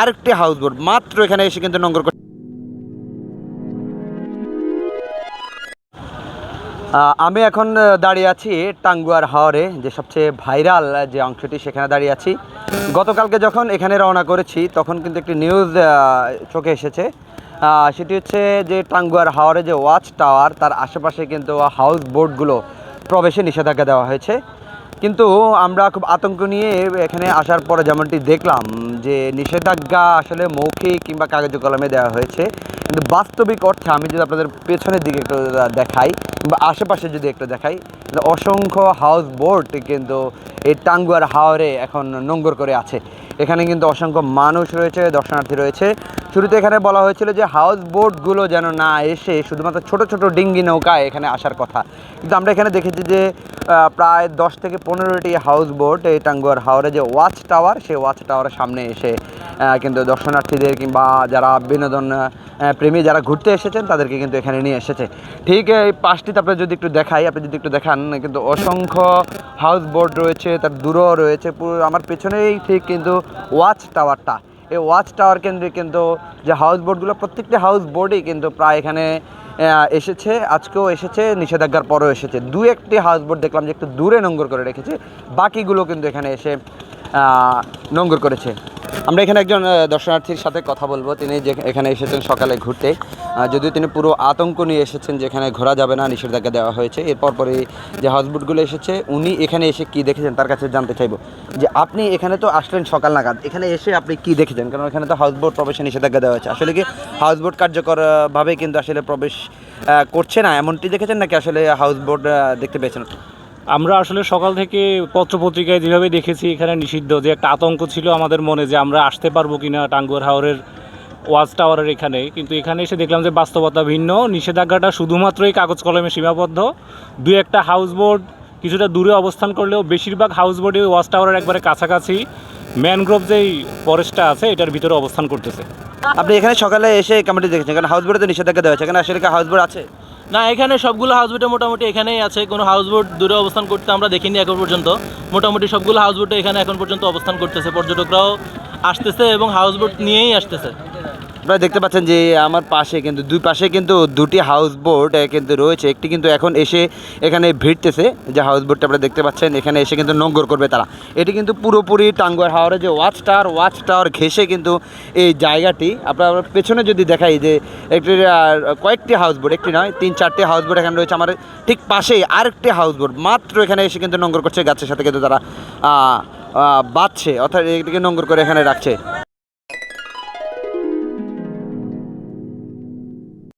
আরেকটি house boat মাত্র এখানে এসে কিন্তু নোংর আমি এখন দাঁড়িয়ে আছি টাঙ্গুয়ার হাওরে, যে সবচেয়ে ভাইরাল যে অংশটি, সেখানে দাঁড়িয়ে আছি। গতকালকে যখন এখানে রওনা করেছি, তখন কিন্তু একটি নিউজ চোখে এসেছে। সেটি হচ্ছে যে টাঙ্গুয়ার হাওরে যে ওয়াচ টাওয়ার, তার আশেপাশে কিন্তু হাউস বোটগুলো প্রবেশে নিষেধাজ্ঞা দেওয়া হয়েছে। কিন্তু আমরা খুব আতঙ্ক নিয়ে এখানে আসার পরে যেমনটি দেখলাম যে নিষেধাজ্ঞা আসলে মৌখিক কিংবা কাগজে কলমে দেওয়া হয়েছে। কিন্তু বাস্তবিক অর্থে আমি যদি আপনাদের পেছনের দিকে একটু দেখাই কিংবা আশেপাশে যদি একটু দেখাই অসংখ্য হাউস বোট কিন্তু এই টাঙ্গুয়ার হাওরে এখন নোংর করে আছে। এখানে কিন্তু অসংখ্য মানুষ রয়েছে, দর্শনার্থী রয়েছে। শুরুতে এখানে বলা হয়েছিল যে হাউস বোটগুলো যেন না এসে শুধুমাত্র ছোট ছোট ডিঙ্গি নৌকায় এখানে আসার কথা। কিন্তু আমরা এখানে দেখেছি যে প্রায় দশ থেকে পনেরোটি হাউস বোট এই টাঙ্গুয়ার হাওরে যে ওয়াচ টাওয়ার সেই ওয়াচ টাওয়ারের সামনে এসে কিন্তু দর্শনার্থীদের কিংবা যারা বিনোদন প্রেমী যারা ঘুরতে এসেছেন, তাদেরকে কিন্তু এখানে নিয়ে এসেছে। ঠিক এই পাশটিতে আপনি যদি একটু দেখাই, আপনি যদি একটু দেখান, কিন্তু অসংখ্য হাউস বোট রয়েছে, তার দূরও রয়েছে, পুরো আমার পেছনেই ঠিক কিন্তু ওয়াচ টাওয়ারটা এই ওয়াচ টাওয়ার কেন্দ্রে কিন্তু যে হাউস বোটগুলো প্রত্যেকটি হাউস বোটই কিন্তু প্রায় এখানে এসেছে, আজকেও এসেছে, নিষেধাজ্ঞার পরও এসেছে। দু একটি হাউস বোট দেখলাম যে একটু দূরে নোংর করে রেখেছে, বাকিগুলো কিন্তু এখানে এসে নোংর করেছে। আমরা এখানে একজন দর্শনার্থীর সাথে কথা বলব। তিনি যে এখানে এসেছেন সকালে ঘুরতে। যদিও তিনি পুরো আতঙ্ক নিয়ে এসেছেন যে এখানে ঘোরা যাবে না, নিষেধাজ্ঞা দেওয়া হয়েছে। এরপর পরে যে হাউসবোটগুলো এসেছে, উনি এখানে এসে কি দেখেছেন তার কাছে জানতে চাইব। যে আপনি এখানে তো আসলেন সকাল নাগাদ, এখানে এসে আপনি কি দেখেছেন? কারণ এখানে তো হাউসবোট প্রবেশে নিষেধাজ্ঞা দেওয়া হয়েছে। আসলে কি হাউসবোট কার্যকরভাবে কিন্তু আসলে প্রবেশ করছে না? এমনটি দেখেছেন নাকি আসলে হাউসবোট দেখতে পেয়েছেন? আমরা আসলে সকাল থেকে পত্রপত্রিকায় যেভাবে দেখেছি, এখানে নিষিদ্ধ যে একটা আতঙ্ক ছিল আমাদের মনে যে আমরা আসতে পারব কিনা টাঙ্গুয়ার হাওরের ওয়াচ টাওয়ারের এখানে। কিন্তু এখানে এসে দেখলাম যে বাস্তবতা ভিন্ন। নিষেধাজ্ঞাটা শুধুমাত্রই কাগজ কলমে সীমাবদ্ধ। দুই একটা হাউস বোট কিছুটা দূরে অবস্থান করলেও বেশিরভাগ হাউস বোটই ওয়াচ টাওয়ারের একবারে কাছাকাছি। ম্যানগ্রোভ যেই ফরেস্টটা আছে, এটার ভিতরে অবস্থান করতেছে। আপনি এখানে সকালে এসে কেমনটি দেখেছেন, কারণ হাউসবোটে তো নিষেধাজ্ঞা দেওয়া হয়েছে। এখানে আসলে কি হাউসবোট আছে? না, এখানে সবগুলো হাউসবোটে মোটামুটি এখানেই আছে। কোনো হাউসবোট দূরে অবস্থান করতে আমরা দেখিনি এখন পর্যন্ত। মোটামুটি সবগুলো হাউসবোটে এখানে এখন পর্যন্ত অবস্থান করতেছে। পর্যটকরাও আসতেছে এবং হাউসবোট নিয়েই আসতেছে। আপনারা দেখতে পাচ্ছেন যে আমার পাশে কিন্তু, দুই পাশে কিন্তু দুটি হাউস বোট কিন্তু রয়েছে। একটি কিন্তু এখন এসে এখানে ভিড়তেছে। যে হাউস বোটটা আপনারা দেখতে পাচ্ছেন, এখানে এসে কিন্তু নোংর করবে তারা। এটি কিন্তু পুরোপুরি টাঙ্গুয়ার হাওরে যে ওয়াচ টাওয়ার ওয়াচ টাওয়ার ঘেসে কিন্তু এই জায়গাটি। আপনার পেছনে যদি দেখাই যে একটি কয়েকটি হাউস বোট একটি নয়, তিন, চারটি হাউস বোট এখানে রয়েছে। আমার ঠিক পাশেই আরেকটি হাউস বোট মাত্র এখানে এসে কিন্তু নোংর করছে গাছের সাথে কিন্তু তারা বাঁধছে। অর্থাৎ এটিকে নোংর করে এখানে রাখছে।